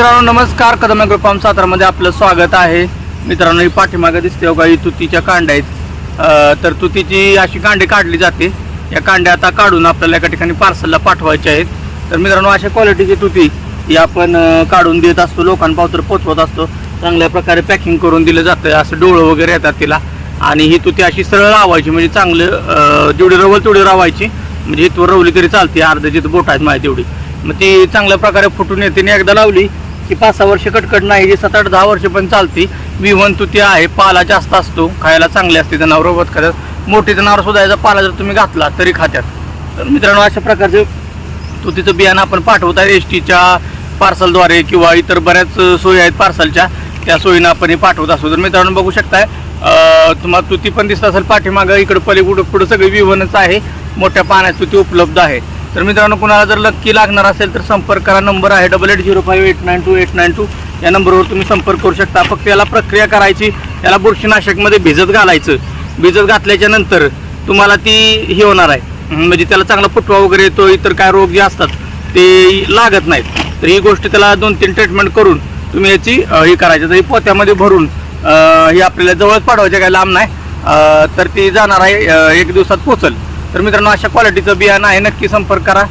मित्रांनो नमस्कार. Kadam agro form सातारामध्ये आपलं स्वागत आहे. मित्रांनो ही पाठीमागं दिसते हो बघा ही तुतीच्या कांड्या आहेत. तर तुतीची अशी कांडी काढली जाते. या कांड्या आता काढून आपल्याला एका ठिकाणी पार्सलला पाठवायच्या आहेत. तर मित्रांनो अशा क्वालिटीची तुती ही आपण काढून देत असतो. लोकांपावतर पोचवत असतो. चांगल्या प्रकारे पॅकिंग करून दिलं जातं. असं डोळं वगैरे येतात तिला. आणि ही तुती अशी सरळ लावायची म्हणजे चांगलं जेवढी रवल तेवढी रावायची. म्हणजे इथवर रवली तरी चालते. अर्ध जिथं बोट आहेत माझ्या तेवढी मग ती चांगल्या प्रकारे फुटून येते आणि एकदा लावली की पाच सहा वर्ष कटकट नाही जी सात आठ दहा वर्ष पण चालते. विवन तुती आहे पाला जास्त असतो खायला चांगले असते जनावर रोबत खात्यात मोठी जनावर सुद्धा याचा पाला जर तुम्ही घातला तरी खात्यात. तर मित्रांनो अशा प्रकारचे तुतीचं बियाणं आपण पाठवत आहे एस टीच्या पार्सलद्वारे किंवा इतर बऱ्याच सोयी आहेत पार्सलच्या त्या सोयीनं आपण हे पाठवत असतो. तर मित्रांनो बघू शकताय तुम्हाला तुती पण दिसत असेल पाठीमागं इकडं पलीकडं पुढं सगळी विवनच आहे. मोठ्या पाण्यात तुती उपलब्ध आहे. तर मित्रांनो कुणाला जर लक्की लागणार असेल तर संपर्क करा. नंबर आहे double eight zero five eight nine two eight nine two या नंबरवर तुम्ही संपर्क करू शकता. फक्त याला प्रक्रिया करायची. याला बुरशीनाशकमध्ये भिजत घालायचं. भिजत घातल्याच्या नंतर तुम्हाला ती हे होणार आहे. म्हणजे त्याला चांगला फुटवा वगैरे येतो इतर काय रोग जे असतात ते लागत नाहीत. तर ही गोष्ट त्याला दोन तीन ट्रीटमेंट करून तुम्ही याची हे करायची. तर ही पोत्यामध्ये भरून हे ही आपल्याला जवळच पाठवायचे काय लांब नाही. तर ती जाणार आहे एक दिवसात पोचल. तर मित्रांनो अशा क्वालिटीचं बियाणं आहे. नक्की संपर्क करा.